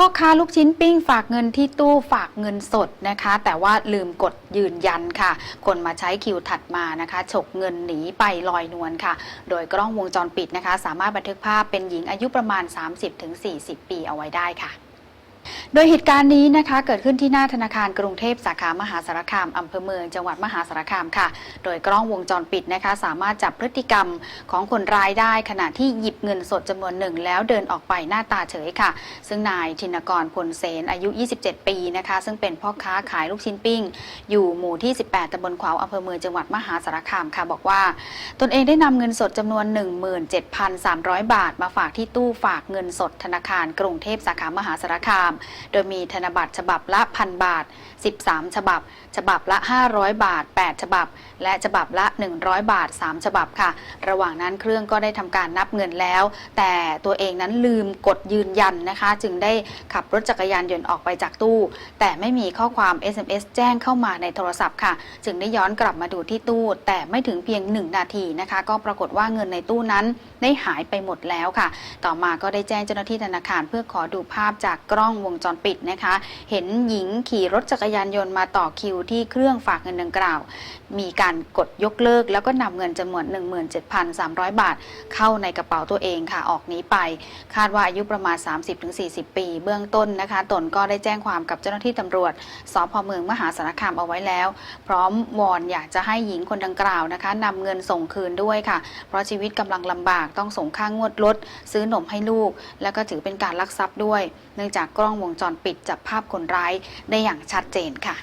พ่อค้าลูกชิ้นปิ้งฝากเงินที่ตู้ฝากเงินสดนะคะ แต่ว่าลืมกดยืนยันค่ะ คนมาใช้คิวถัดมานะคะฉกเงินหนีไปลอยนวลค่ะ โดยกล้องวงจรปิดนะคะ สามารถบันทึกภาพเป็นหญิงอายุประมาณ 30-40 ปีเอาไว้ได้ค่ะ โดยเหตุการณ์นี้นะคะ เกิดขึ้นที่หน้าธนาคารกรุงเทพสาขามหาสารคามอำเภอเมืองจังหวัดมหาสารคามค่ะ โดยกล้องวงจรปิดนะคะ สามารถจับพฤติกรรมของคนร้ายได้ขณะที่หยิบเงินสดจำนวนหนึ่ง แล้วเดินออกไปหน้าตาเฉยค่ะ ซึ่งนายธินกรพลเสนอายุ 27 ปีนะคะ ซึ่งเป็นพ่อค้าขายลูกชิ้นปิ้ง อยู่หมู่ที่ 18ตำบลขวาวอำเภอเมืองจังหวัดมหาสารคามค่ะ บอกว่า ตนเองได้นำเงินสดจำนวน 17,300 บาท มาฝากที่ตู้ฝากเงินสดธนาคารกรุงเทพสาขามหาสารคามโดยมีธนบัตรฉบับละพันบาท 13 ฉบับ ฉบับละ 500 บาท 8 ฉบับ และฉบับละ 100 บาท 3 ฉบับค่ะ ระหว่างนั้นเครื่องก็ได้ทำการนับเงินแล้ว แต่ตัวเองนั้นลืมกดยืนยันนะคะ จึงได้ขับรถจักรยานยนต์ออกไปจากตู้ แต่ไม่มีข้อความ SMS แจ้งเข้ามาในโทรศัพท์ค่ะ จึงได้ย้อนกลับมาดูที่ตู้ แต่ไม่ถึงเพียง 1 นาทีนะคะ ก็ปรากฏว่าเงินในตู้นั้นได้หายไปหมดแล้วค่ะ ต่อมาก็ได้แจ้งเจ้าหน้าที่ธนาคารเพื่อขอดูภาพจากกล้องวงจรปิดนะคะ เห็นหญิงขี่รถจักรยานยนต์มาต่อคิวที่เครื่องฝากเงินดังกล่าว มีการกดยกเลิก แล้วก็นำเงินจำนวน 17,300 บาท เข้าในกระเป๋าตัวเองค่ะออกหนี้ไป คาดว่าอายุประมาณ 30-40 ปี เบื้องต้นนะคะ ตนก็ได้แจ้งความกับเจ้าหน้าที่ตำรวจสพเมืองมหาสารคามเอาไว้แล้ว พร้อมวอนอยากจะให้หญิงคนดังกล่าวนะคะนำเงินส่งคืนด้วยค่ะ เพราะชีวิตกำลังลำบากต้องส่งค่างวดรถซื้อนมให้ลูก แล้วก็ถือเป็นการลักทรัพย์ด้วย เนื่องจากกล้องวงจรปิดจับภาพคนร้ายได้อย่างชัดเจนค่ะ